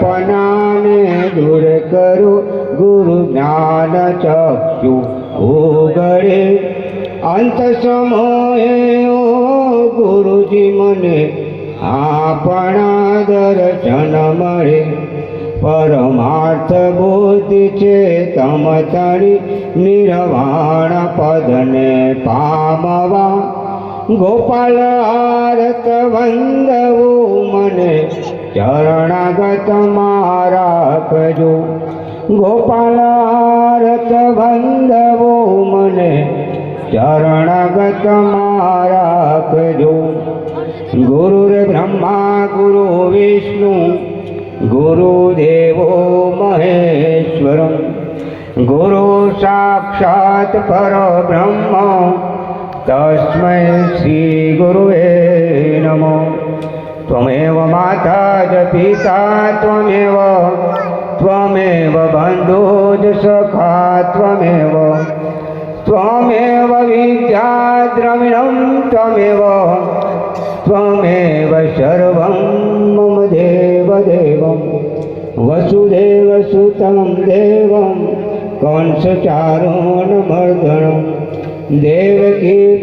પનાને દૂર કરું ગુરુ જ્ઞાન ચક્ષુ. ઉગડે અંત સમયે ગુરુજી મને આપણા દર્શન મળે. પરમાર્થ બુદ્ધિ છે તમ તણી નિર્વાણ પદને પામવા. ગોપાલ આરત મને ચરણાગત મારા કજો ગોપાલ આરત વંદવું મને ચરણાગત મારા કજો ગુરુર બ્રહ્મા ગુરુ વિષ્ણુ ગુરુદેવો મહેશ્વરમ ગુરુ સાક્ષાત પરબ્રહ્મ તસ્મૈ શ્રી ગુરુવે નમો त्वमेव माता च पिता त्वमेव त्वमेव बन्धुज सखा त्वमेव त्वमेव विद्या द्रविणं त्वमेव त्वमेव सर्वं मम देवदेवं वसुदेवसुतं देवं, कंसचारुणमर्दनं देवकी